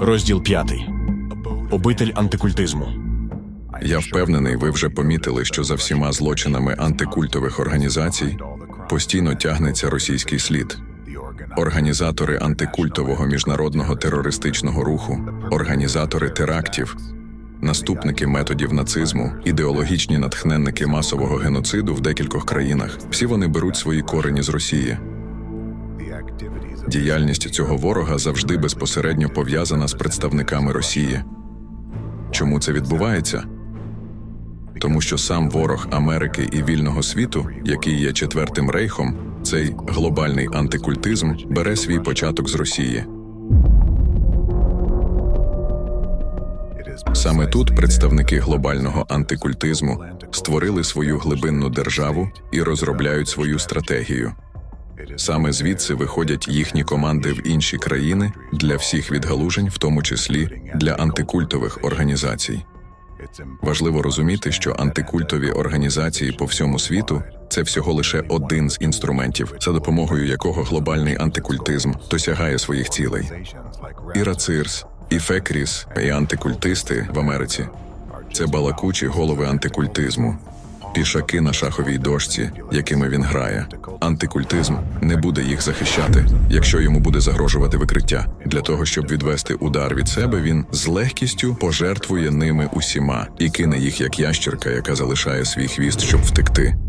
Розділ 5. Обитель антикультизму. Я впевнений, ви вже помітили, що за всіма злочинами антикультових організацій постійно тягнеться російський слід. Організатори антикультового міжнародного терористичного руху, організатори терактів, наступники методів нацизму, ідеологічні натхненники масового геноциду в декількох країнах. Всі вони беруть свої корені з Росії. Діяльність цього ворога завжди безпосередньо пов'язана з представниками Росії. Чому це відбувається? Тому що сам ворог Америки і вільного світу, який є четвертим рейхом, цей глобальний антикультизм бере свій початок з Росії. Саме тут представники глобального антикультизму створили свою глибинну державу і розробляють свою стратегію. Саме звідси виходять їхні команди в інші країни для всіх відгалужень, в тому числі для антикультових організацій. Важливо розуміти, що антикультові організації по всьому світу це всього лише один з інструментів, за допомогою якого глобальний антикультизм досягає своїх цілей. І РАЦИРС, і ФЕКРІС, і антикультисти в Америці це балакучі голови антикультизму, пішаки на шаховій дошці, якими він грає. Антикультизм не буде їх захищати, якщо йому буде загрожувати викриття. Для того щоб відвести удар від себе, він з легкістю пожертвує ними усіма і кине їх як ящерка, яка залишає свій хвіст, щоб втекти.